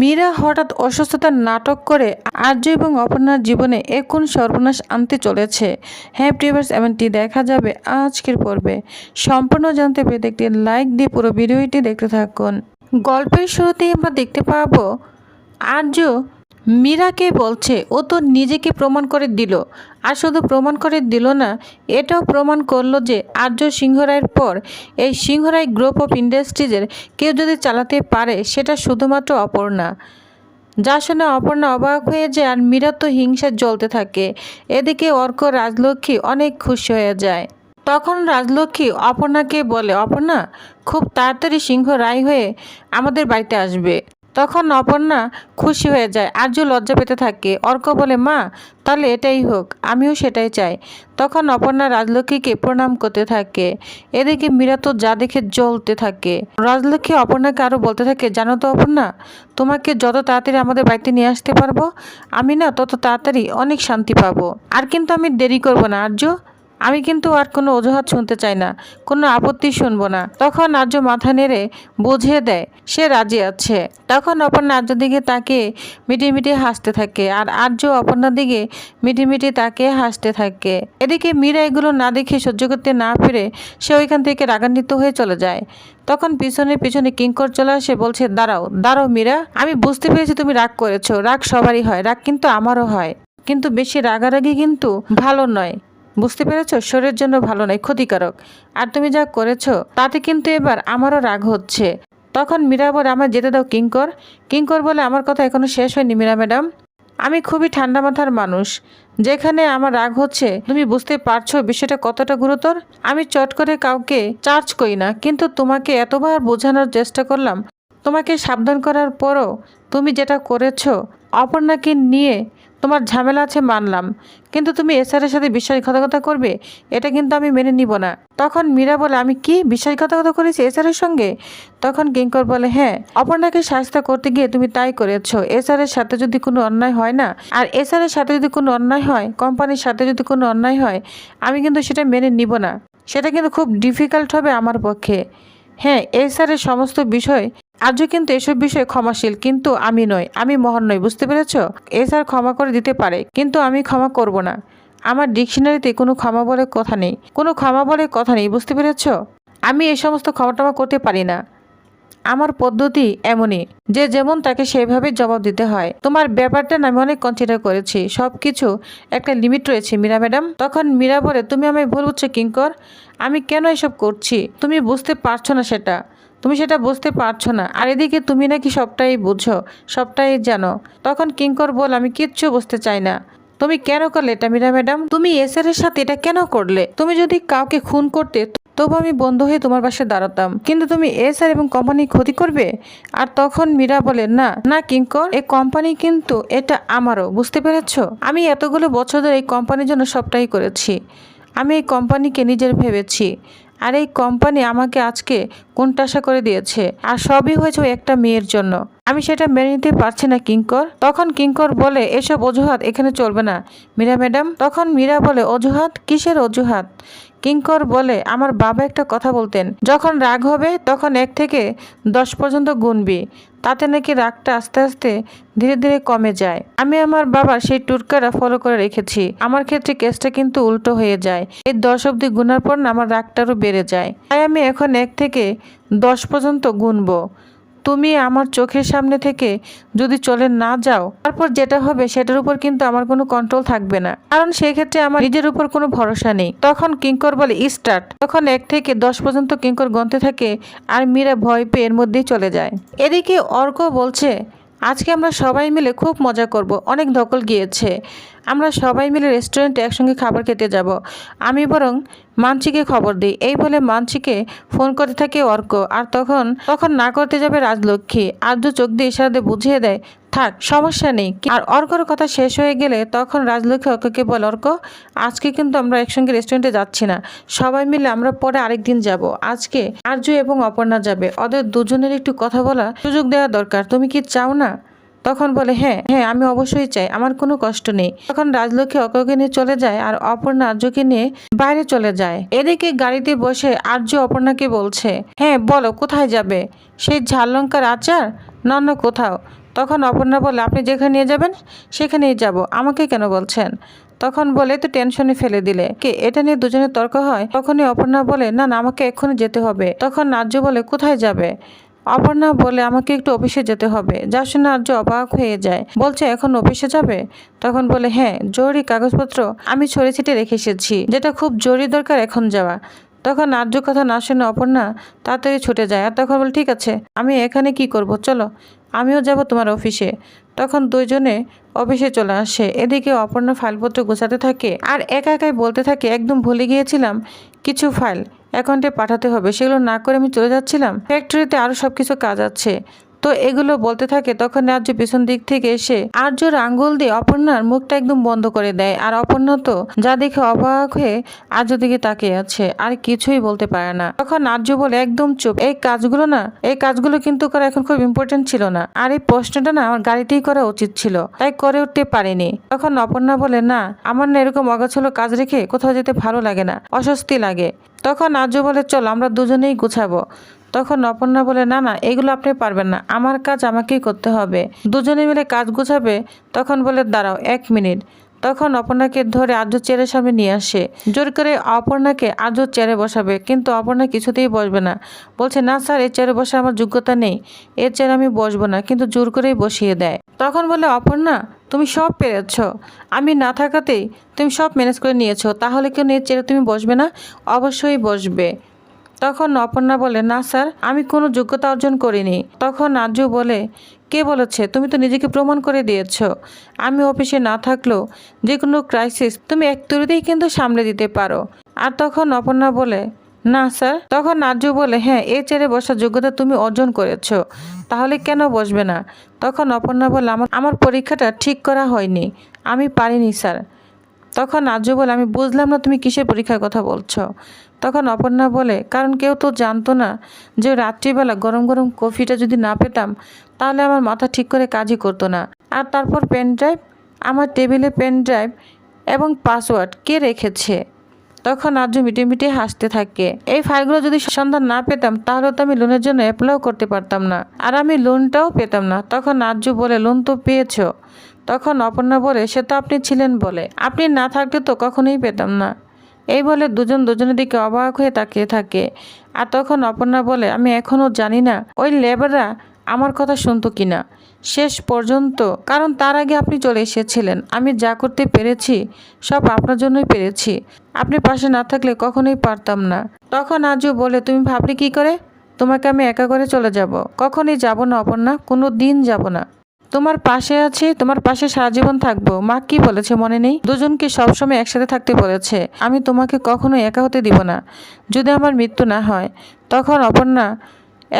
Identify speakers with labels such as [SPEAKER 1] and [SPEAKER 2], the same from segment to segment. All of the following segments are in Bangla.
[SPEAKER 1] মীরা হঠাৎ অসুস্থতার নাটক করে আর্য এবং অপর্ণার জীবনে এখন সর্বনাশ আনতে চলেছে। হ্যাঁ প্রিভার্স এমনটি দেখা যাবে আজকের পর্বে। সম্পূর্ণ জানতে পেরে একটি লাইক দিয়ে পুরো ভিডিওটি দেখতে থাকুন। গল্পের শুরুতেই আমরা দেখতে পাবো আর্য মীরাকে বলছে, ও তো নিজেকে প্রমাণ করে দিল। আর শুধু প্রমাণ করে দিল না, এটাও প্রমাণ করল যে আর্য সিংহরায়ের পর এই সিংহরায় গ্রুপ অফ ইন্ডাস্ট্রিজের কেউ যদি চালাতে পারে, সেটা শুধুমাত্র অপর্ণা। যা শুনে অপর্ণা অবাক হয়ে যায় আর মীরা তো হিংসায় জ্বলতে থাকে। এদিকে অর্ক রাজলক্ষ্মী অনেক খুশি হয়ে যায়। তখন রাজলক্ষ্মী অপর্ণাকে বলে, অপর্ণা, খুব তাড়াতাড়ি সিংহ রায় হয়ে আমাদের বাড়িতে আসবে। তখন অপর্ণা খুশি হয়ে যায়, আর্য লজ্জা পেতে থাকে। অর্ক বলে, মা, তাহলে এটাই হোক, আমিও সেটাই চাই। তখন অপর্ণা রাজলক্ষ্মীকে প্রণাম করতে থাকে। এদিকে মীরা তো যা দেখে জ্বলতে থাকে। রাজলক্ষ্মী অপর্ণাকে আরও বলতে থাকে, জানো তো অপর্ণা, তোমাকে যত তাড়াতাড়ি আমাদের বাড়িতে নিয়ে আসতে পারব, আমি না তত তাড়াতাড়ি অনেক শান্তি পাবো। আর কিন্তু আমি দেরি করব না, আর্য। আমি কিন্তু আর কোনো অজুহাত শুনতে চাই না, কোনো আপত্তি শুনব না। তখন আর্য মাথা নেড়ে বুঝিয়ে দেয়, সে রাজি আছে। তখন অপর্ণা আর্য দিকে তাকে মিটি মিটি হাসতে থাকে আর আর্য অপর্ণার দিকে মিটি মিটি তাকে হাসতে থাকে। এদিকে মীরা এগুলো না দেখে সহ্য করতে না পেরে সে ওইখান থেকে রাগান্বিত হয়ে চলে যায়। তখন পিছনে পিছনে কিঙ্কর চলে আসে, বলছে, দাঁড়াও দাঁড়াও মীরা, আমি বুঝতে পেরেছি তুমি রাগ করেছ, রাগ সবারই হয়, রাগ কিন্তু আমারও হয়। কিন্তু বেশি রাগারাগি কিন্তু ভালো নয়। বুঝতে পেরেছ? শরীরের জন্য ভালো নয়, ক্ষতিকারক। আর তুমি যা করেছ, তাতে কিন্তু এবার আমারও রাগ হচ্ছে। তখন মীরা বলে আমার যেতে দাও কিঙ্কর। কিঙ্কর বলে, আমার কথা এখনও শেষ হয়নি মীরা ম্যাডাম। আমি খুবই ঠান্ডা মাথার মানুষ। যেখানে আমার রাগ হচ্ছে, তুমি বুঝতে পারছ বিষয়টা কতটা গুরুতর? আমি চট করে কাউকে চার্জ করি না, কিন্তু তোমাকে এতবার বোঝানোর চেষ্টা করলাম। তোমাকে সাবধান করার পরও তুমি যেটা করেছ, অপর্ণাকে নিয়ে তোমার ঝামেলা আছে মানলাম। কিন্তু তুমি এসআরের সাথে বিশ্বাসঘাতকতা করবে, এটা কিন্তু আমি মেনে নিব না। তখন মীরা বলে, আমি কি বিশ্বাসঘাতকতা করেছি এসআরের সঙ্গে? তখন কিঙ্কর বলে হ্যাঁ অপর্ণাকে শাস্তা করতে গিয়ে তুমি তাই করেছ। এসআরের সাথে যদি কোনো অন্যায় হয় না, আর এসআরের সাথে যদি কোনো অন্যায় হয়, কোম্পানির সাথে যদি কোনো অন্যায় হয়, আমি কিন্তু সেটা মেনে নিব না। সেটা কিন্তু খুব ডিফিকাল্ট হবে আমার পক্ষে। হ্যাঁ এসআরের সমস্ত বিষয় আজও কিন্তু এসব বিষয়ে ক্ষমাশীল, কিন্তু আমি নই। আমি মহান নই, বুঝতে পেরেছ? এসআর ক্ষমা করে দিতে পারে, কিন্তু আমি ক্ষমা করব না। আমার ডিকশনারিতে কোনো ক্ষমা বলে কথা নেই। কোনো ক্ষমা বলে কথা নেই, বুঝতে পেরেছ? আমি এই সমস্ত ক্ষমা টমা করতে পারি না। আমার পদ্ধতি এমনই, যে যেমন তাকে সেভাবে জবাব দিতে হয়। তোমার ব্যাপারটা আমি অনেক কনসিডার করেছি। সব কিছু একটা লিমিট রয়েছে, মীরা ম্যাডাম। তখন মীরা বলে, তুমি আমায় ভুল বুঝছ, কিঙ্কর। আমি কেন এসব করছি? তুমি বুঝতে পারছ না সেটা। তুমি সেটা বুঝতে পারছ না। আর এদিকে তুমি নাকি সবটাই বুঝো, সবটাই জানো। তখন কিঙ্কর বল, আমি কিচ্ছু বুঝতে চাই না। তুমি কেন করলে এটা, মীরা ম্যাডাম? তুমি এসআর এর সাথে এটা কেন করলে? তুমি যদি কাউকে খুন করতে, তবু আমি বন্ধ হয়ে তোমার পাশে দাঁড়াতাম। কিন্তু তুমি এসআর এবং কোম্পানি ক্ষতি করবে? আর তখন মীরা বলে, না না কিঙ্কর, এই কোম্পানি কিন্তু এটা আমারও, বুঝতে পেরেছ? আমি এতগুলো বছর ধরে এই কোম্পানির জন্য সবটাই করেছি। আমি এই কোম্পানিকে নিজের ভেবেছি। আর এই কোম্পানি আমাকে আজকে কোনটাশা করে দিয়েছে। আর সবই হয়েছে একটা মেয়ের জন্য। আমি সেটা মেনে নিতে পারছি না কিঙ্কর। তখন কিঙ্কর বলে, এসব অজুহাত এখানে চলবে না। মীরা ম্যাডাম? তখন মীরা বলে, অজুহাত? কিসের অজুহাত? কিঙ্কর বলে, আমার বাবা একটা কথা বলতেন, যখন রাগ হবে তখন এক থেকে দশ পর্যন্ত গুনবি, তাতে নাকি রাগটা আস্তে আস্তে ধীরে ধীরে কমে যায়। আমি আমার বাবার সেই টুটকারা ফলো করে রেখেছি। আমার ক্ষেত্রে কেসটা কিন্তু উল্টো হয়ে যায়। এই দশ অব্দি গুনার পর আমার রাগটারও বেড়ে যায়। তাই আমি এখন এক থেকে দশ পর্যন্ত গুনবো। তুমি আমার চোখের সামনে থেকে যদি চলে না যাও, তারপর যেটা হবে সেটার উপর কিন্তু আমার কোনো কন্ট্রোল থাকবে না। কারণ সেই ক্ষেত্রে আমার নিজের উপর কোনো ভরসা নেই। তখন কিঙ্কর বলে, স্টার্ট। তখন এক থেকে দশ পর্যন্ত কিঙ্কর গন্তে থাকে আর মীরা ভয় পেয়ে এর মধ্যেই চলে যায়। এদিকে অর্ক বলছে, আজকে আমরা সবাই মিলে খুব মজা করব। অনেক ধকল গিয়েছে। আমরা সবাই মিলে রেস্টুরেন্টে একসঙ্গে খাবার খেতে যাব। আমি বরং মানসিকে খবর দিই। এই বলে মানসিকে ফোন করতে থাকে অর্ক। আর তখন তখন না করতে যাবে রাজলক্ষ্মী। আর্য চোখ দিয়ে ইশারাতে বুঝিয়ে দেয়, থাক, সমস্যা নেই। আর অর্কর কথা শেষ হয়ে গেলে তখন রাজলক্ষ্মী অর্ককে বলে, অর্ক, আজকে কিন্তু আমরা একসঙ্গে রেস্টুরেন্টে যাচ্ছি না। সবাই মিলে আমরা পরে আরেকদিন যাব। আজকে আর্য এবং অপর্ণা যাবে। ওদের দুজনের একটু কথা বলা সুযোগ দেওয়া দরকার। তুমি কি চাও না? তখন বলে হ্যাঁ হ্যাঁ আমি অবশ্যই চাই, আমার কোনো কষ্ট নেই। তখন রাজলক্ষ্মী অককে নিয়ে চলে যায় আর অপর্ণা আর্যকে নিয়ে বাইরে চলে যায়। এদিকে গাড়িতে বসে আর্য অপর্ণাকে বলছে হ্যাঁ বলো, কোথায় যাবে? সেই ঝাল লঙ্কার আচার? না কোথাও? তখন অপর্ণা বলে, আপনি যেখানে নিয়ে যাবেন, সেখানেই যাব। আমাকে কেন বলছেন? তখন বলে, তো টেনশনে ফেলে দিলে। কে, এটা নিয়ে দুজনে তর্ক হয়? তখনই অপর্ণা বলে, না না, আমাকে এক্ষুনি যেতে হবে। তখন নার্য বলে, কোথায় যাবে? অপর্ণা বলে, আমাকে একটু অফিসে যেতে হবে। যা শুনে আর্য অবাক হয়ে যায়। বলছে, এখন অফিসে যাবে? তখন বলে হ্যাঁ জরুরি কাগজপত্র আমি ছড়িয়ে ছিটে রেখে এসেছি, যেটা খুব জরুরি দরকার এখন যাওয়া। তখন আর্য কথা না শুনে অপর্ণা তাড়াতাড়ি ছুটে যায় আর তখন বলে, ঠিক আছে, আমি এখানে কি করব? চলো, আমিও যাব তোমার অফিসে। তখন দুইজনে অফিসে চলে আসে। এদিকে অপর্ণা ফাইলপত্র গোছাতে থাকে আর একা একাই বলতে থাকে, একদম ভুলে গিয়েছিলাম কিছু ফাইল। অ্যাকাউন্টে পাঠাতে হবে, সেগুলো না করে আমি চলে যাচ্ছিলাম। ফ্যাক্টরিতে আরও সব কিছু কাজ আছে। তো এগুলো বলতে থাকে তখন আর্য পিছন দিক থেকে এসে আর্যর আঙ্গুল দিয়ে অপর্ণার মুখটা একদম বন্ধ করে দেয়। আর অপর্ণা তো যা দেখে অবাক হয়ে আর্য দিকে তাকিয়ে আছে, আর কিছুই বলতে পারে না। তখন আর্য বলে, একদম চুপ, এই কাজগুলো না, এই কাজগুলো কিন্তু করা এখন খুব ইম্পর্টেন্ট ছিল না, আর এই প্রশ্নটা না আমার গাড়িতেই করা উচিত ছিল, তাই করে উঠতে পারিনি। তখন অপর্ণা বলে, না, আমার না এরকম অগাছলো কাজ রেখে কোথাও যেতে ভালো লাগে না, অস্বস্তি লাগে। তখন আর্য বলে, চল, আমরা দুজনেই গুছাবো। তখন অপর্ণা বলে, না না, এগুলো আপনি পারবেন না, আমার কাজ আমাকেই করতে হবে। দুজনে মিলে কাজ গুছাবে, তখন বলে, দাঁড়াও, এক মিনিট। তখন অপর্ণাকে ধরে আর্য চেয়ারের সামনে নিয়ে আসে। জোর করে অপর্ণাকে আর্য চেয়ারে বসাবে, কিন্তু অপর্ণা কিছুতেই বসবে না। বলছে, না, স্যার এই চেয়ারে বসে আমার যোগ্যতা নেই এর চেয়ারে আমি বসবো না। কিন্তু জোর করেই বসিয়ে দেয়। তখন বলে, অপর্ণা, তুমি সব পেরেছ। আমি না থাকাতেই তুমি সব ম্যানেজ করে নিয়েছো, তাহলে কেন এর চেয়ারে তুমি বসবে না? অবশ্যই বসবে। তখন অপর্ণা বলে, না স্যার, আমি কোনো যোগ্যতা অর্জন করিনি। তখন আর্য বলে, কে বলেছে? তুমি তো নিজেকে প্রমাণ করে দিয়েছ। আমি অফিসে না থাকলেও যে কোনো ক্রাইসিস তুমি এক তুরিতেই কিন্তু সামলে দিতে পারো। আর তখন অপর্ণা বলে, না স্যার। তখন আর্য বলে হ্যাঁ এ চেয়ারে বসার যোগ্যতা তুমি অর্জন করেছ। তাহলে কেন বসবে না? তখন অপর্ণা বলে, আমার আমার পরীক্ষাটা ঠিক করা হয়নি। আমি পারিনি, স্যার। তখন আর্য বলে, আমি বুঝলাম না তুমি কিসের পরীক্ষার কথা বলছো। তখন অপর্ণা বলে, কারণ কেউ তো জানতো না যে রাত্রিবেলা গরম গরম কফিটা যদি না পেতাম, তাহলে আমার মাথা ঠিক করে কাজই করতো না। আর তারপর পেন ড্রাইভ আমার টেবিলে পেন ড্রাইভ এবং পাসওয়ার্ড কে রেখেছে? তখন আর্য মিটে মিটে হাসতে থাকে, এই ফাইলগুলো যদি সন্ধান না পেতাম, তাহলে তো আমি লোনের জন্য অ্যাপ্লাইও করতে পারতাম না। আর আমি লোনটাও পেতাম না। তখন আর্য বলে লোন তো পেয়েছ। তখন অপর্ণা বলে, সে তো আপনি ছিলেন বলে। আপনি না থাকলে তো কখনোই পেতাম না। এই বলে দুজন দুজনের দিকে অবাক হয়ে তাকিয়ে থাকে। আর তখন অপর্ণা বলে, আমি এখনও জানি না, ওই লেবাররা আমার কথা শুনতো কিনা শেষ পর্যন্ত, কারণ তার আগে আপনি চলে এসেছিলেন। আমি যা করতে পেরেছি, সব আপনার জন্যই পেরেছি। আপনি পাশে না থাকলে কখনোই পারতাম না। তখন আজও বলে, তুমি ভাবলে কি করে? তোমাকে আমি একা করে চলে যাব। কখনই যাব না অপর্ণা, কোনো দিন যাব না। তোমার পাশে আছে, তোমার পাশে সারা জীবন থাকব। মা কি বলেছে মনে নেই? দুজনকে সবসময় একসাথে থাকতে বলেছে। আমি তোমাকে কখনো একা হতে দিব না। যদি আমার মৃত্যু না হয়, তখন অপর্ণা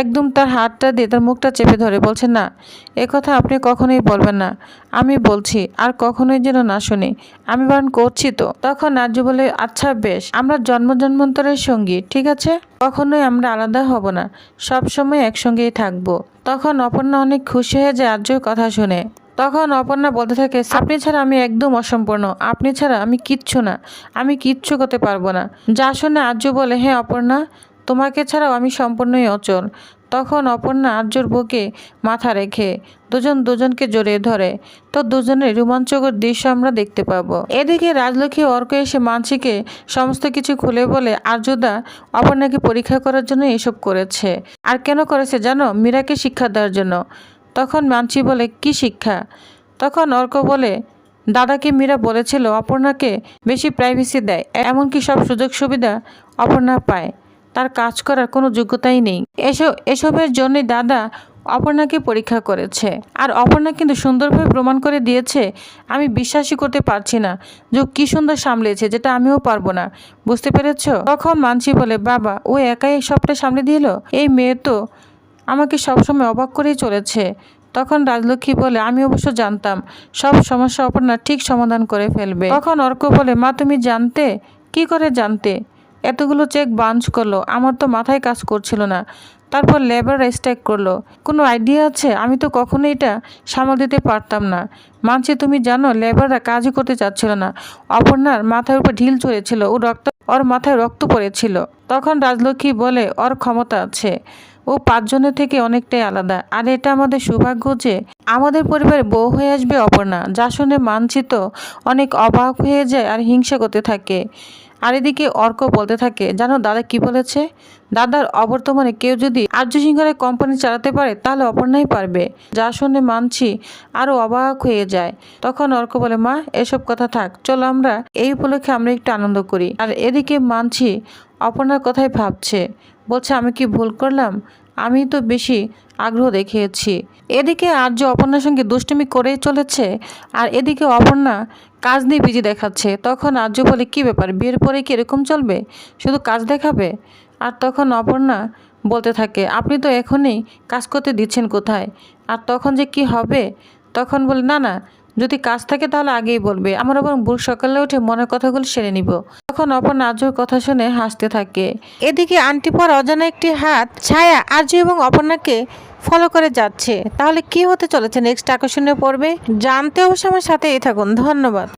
[SPEAKER 1] একদম তার হাতটা দিয়ে তার মুখটা চেপে ধরে বলছে না, এ কথা আপনি কখনোই বলবেন না। আমি বলছি, আর কখনোই যেন না শুনি। আমি বারণ করছি তো। তখন নার্য বলে আচ্ছা বেশ, আমরা জন্ম জন্মান্তরের সঙ্গী, ঠিক আছে? কখনোই আমরা আলাদা হব না, সব সময় একসঙ্গেই থাকব। তখন অপর্ণা অনেক খুশি হয়ে যায় আর্যর কথা শুনে। তখন অপর্ণা বলতে থাকে, আপনি ছাড়া আমি একদম অসম্পূর্ণ, আপনি ছাড়া আমি কিচ্ছু না, আমি কিচ্ছু করতে পারব না। যা শুনে আর্য বলে হ্যাঁ অপর্ণা তোমাকে ছাড়াও আমি সম্পূর্ণই অচল। তখন অপর্ণা আর্যর বুকে মাথা রেখে দুজন দুজনকে জড়িয়ে ধরে। তো দুজনের রোমাঞ্চকর দৃশ্য আমরা দেখতে পাবো। এদিকে রাজলক্ষ্মী অর্ক এসে মানসিকে সমস্ত কিছু খুলে বলে, আর্যদা, অপর্ণাকে পরীক্ষা করার জন্য এসব করেছে। আর কেন করেছে জানো? মীরাকে শিক্ষা দেওয়ার জন্য। তখন মানসি বলে, কি শিক্ষা? তখন অর্ক বলে, দাদাকে মীরা বলেছিল অপর্ণাকে বেশি প্রাইভেসি দেয়। এমনকি সব সুযোগ সুবিধা অপর্ণা পায়। তার কাজ করার কোনো যোগ্যতাই নেই। এসব এসবের জন্যই দাদা অপর্ণাকে পরীক্ষা করেছে। আর অপর্ণা কিন্তু সুন্দরভাবে প্রমাণ করে দিয়েছে, আমি বিশ্বাসই করতে পারছি না যে কি সুন্দর সামলেছে, যেটা আমিও পারব না। বুঝতে পেরেছ? তখন মানসি বলে, বাবা, ও একাই সবটা সামলে দিল? এই মেয়ে তো আমাকে সবসময় অবাক করেই চলেছে। তখন রাজলক্ষ্মী বলে, আমি অবশ্য জানতাম, সব সমস্যা অপর্ণা ঠিক সমাধান করে ফেলবে। তখন অর্ক বলে, মা, তুমি জানতে? কি করে জানতে? এতগুলো চেক বাঞ্চ করল, আমার তো মাথায় কাজ করছিল না। তারপর লেবার স্ট্রাইক করল, কোনো আইডিয়া আছে? আমি তো কখনো এটা সামাল দিতে পারতাম না। মানছি তুমি জানো, লেবাররা কাজই করতে চাচ্ছিল না। অপর্ণার মাথার উপর ঢিল চড়েছিল, ও রক্ত, ওর মাথায় রক্ত পড়েছিল। তখন রাজলক্ষ্মী বলে, ওর ক্ষমতা আছে। ও পাঁচজনের থেকে অনেকটাই আলাদা। আর এটা আমাদের সৌভাগ্য যে, আমাদের পরিবারে বউ হয়ে আসবে অপর্ণা। যা শুনে মানচিত অনেক অবাক হয়ে যায় আর হিংসা করতে থাকে। আর এদিকে অর্ক বলতে থাকে, জানো দাদা কি বলেছে? দাদার অবর্তমানে কেউ যদি আর্য সিংহের কোম্পানি চালাতে পারে, তাহলে অপর্ণাই পারবে। যা শুনে মানছি আরও অবাক হয়ে যায়। তখন অর্ক বলে, মা, এসব কথা থাক, চলো আমরা এই উপলক্ষে আমরা একটু আনন্দ করি। আর এদিকে মানছি অপর্ণার কথাই ভাবছে, বলছে, আমি কি ভুল করলাম? আমি তো বেশি আগ্রহ দেখিয়েছি। এদিকে আর্য অপর্ণার সঙ্গে দুষ্টুমি করেই চলেছে, আর এদিকে অপর্ণা কাজ নিয়ে বিজি দেখাচ্ছে। তখন আর্য বলে, কি ব্যাপার? বিয়ের পরে কি এরকম চলবে? শুধু কাজ দেখাবে? আর তখন অপর্ণা বলতে থাকে, আপনি তো এখনই কাজ করতে দিচ্ছেন কোথায়? আর তখন যে কি হবে? তখন বলে, না না যদি কাজ থাকে তাহলে আগেই বলবে। আমার আবার ভুল সকালে উঠে মনের কথাগুলো সেরে নিব। তখন অপর আর্যর কথা শুনে হাসতে থাকে। এদিকে আন্টি পর অজানা একটি হাত ছায়া আজু এবং অপর্ণাকে ফলো করে যাচ্ছে। তাহলে কি হতে চলেছে? নেক্সট আকর্ষণীয় পর্বে? জানতে অবশ্য আমার সাথেই থাকুন। ধন্যবাদ।